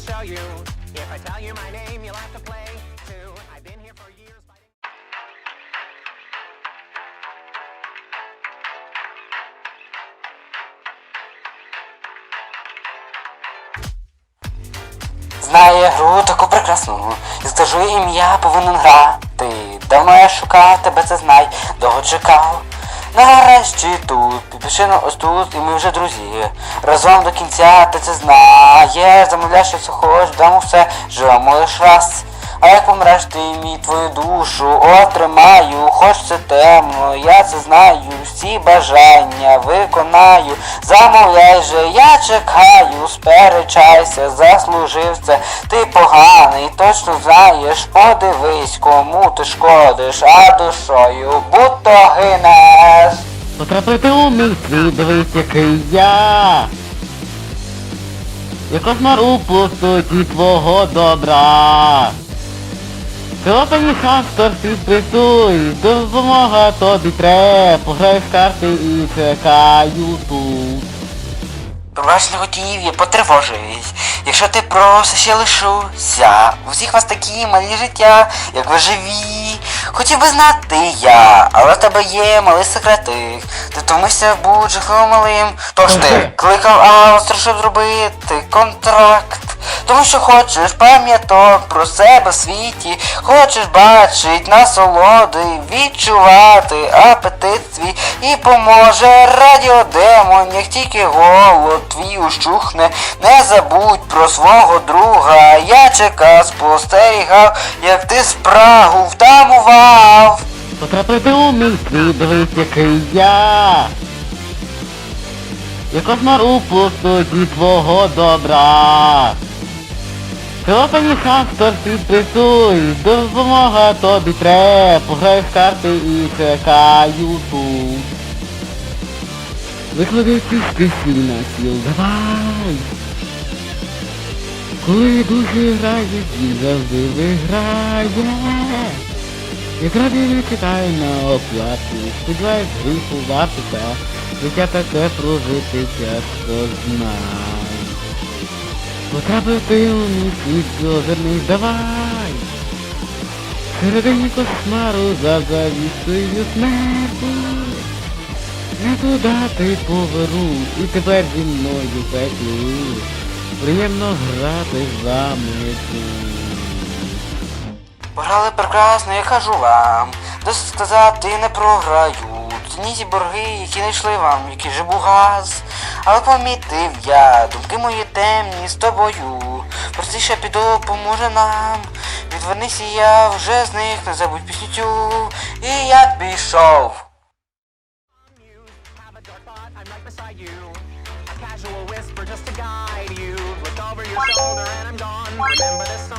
show you. If I tell you my name, you'll have to play. Знає гру таку прекрасну, і скажу ім'я повинен грати. Давно я шукав, тебе це знай, довго чекав. Нарешті тут, підпишено ось тут, і ми вже друзі. Разом до кінця ти це знаєш, замовляєш, що хочеш, дамо все, живемо лиш раз. А як помреш ти мій твою душу отримаю, хоч це темно, я це знаю, всі бажання виконаю, замовляй же, я чекаю, сперечайся, заслужив це, ти поганий, точно знаєш, подивись, кому ти шкодиш, а душою будто гинеш. Потрапити у мій світ, дивись, який я. Я кошмар у пустоті твого добра. Сьогодні шанс торфі присуй, допомога тобі треба, пограй в карти і чекаю тут. Хотів, я потривожуюсь. Якщо ти просиш, я лишуся. У всіх вас такі малі життя, як ви живі. Хотів би знати я, але в тебе є малий секретик. Ти втомився бути жахливо малим. Тож ти кликав Астро, щоб зробити контракт. Тому що хочеш пам'яток про себе в світі, хочеш бачить насолоди, відчувати апетит свій і поможе радіодемон, як тільки голод твій ущухне, не забудь про свого друга. Я чекав, спостерігав, як ти спрагу втамував. Потрапити у мій світ, який я. Я кошмар у твого добра. Шанс торфі присуй, допомога тобі треба, пограй в карти і чекаю тут. Виклади фішки сильно сіл, давай! Коли дуже грає, він завжди виграє. Я кради не чекаю на оплату, сподіваюсь гріху вартика, життя таке прожити часто знай. Потрапити у мій світ озерний, давай! Середині кошмару за завісою смерті. Не туди ти поверну, і тепер зі мною петлі. Приємно грати з вами тут. Пограли прекрасно, я кажу вам. Досить сказати, не програють. Цініть борги, які не йшли вам, який же був газ. Але помітив я, думки мої темні з тобою. Простіше піду, поможе нам. Відвернися, я вже зник, не забудь пісню. І я пішов. Casual whisper. Remember this